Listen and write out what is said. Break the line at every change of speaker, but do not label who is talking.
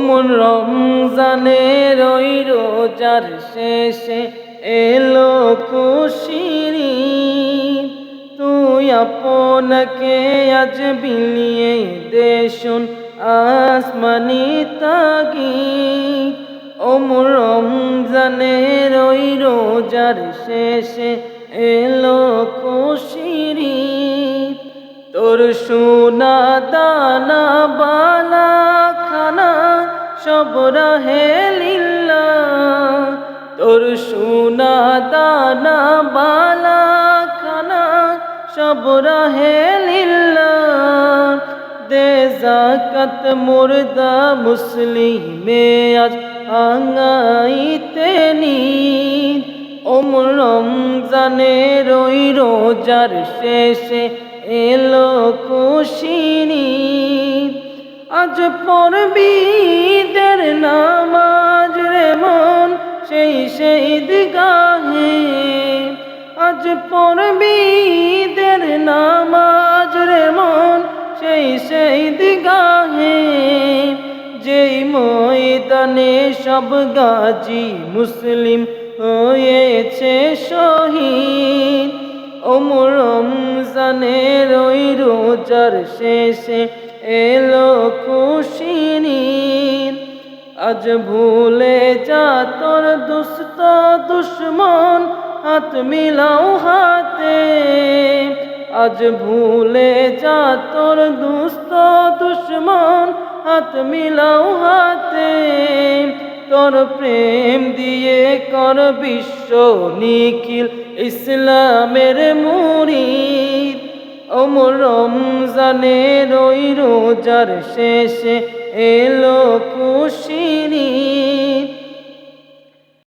মন রমজানের ওই রোজার শেষে এলো খুশিরি তুই আপনাকে আজ বিলিয়ে দেশুন আসমানি তাগি ওমর রমজানের ওই রোজার শেষে এলো খুশিরি তোর সোনা দানা বালা সব রাহে লীলা। তোর সোনা, দানা, বালা, খানা, সব রাহে লীলা। দে জাকাত মুর্দা মুসলিমে আজ আঙ্গাইতে নিদ ওম রমজানের ওই রোজার শেষে এলো খুশিনি আজ পড়বি দের নামাজ রে মন, সেই সেই দিগাহে। আজ পড়বি দের নামাজ রে মন, সেই সেই দিগাহে। যেই ময়দানে সব গাজী মুসলিম হয়েছে শহীদ, ওমর রমজানের ওই রোজার শেষে এলো খুশিনি আজ ভুলে যা তোর দুস্ত দুশ্মন, হাত মিলাও হাতে। আজ ভুলে যা তোর দুস্ত দুশ্মন, হাত মিলাও হাতে। তোর প্রেম দিয়ে কর বিশ্ব নিখিল ইসলামের মুড়ি ওমর রমজানের ওই রোজার শেষে এলো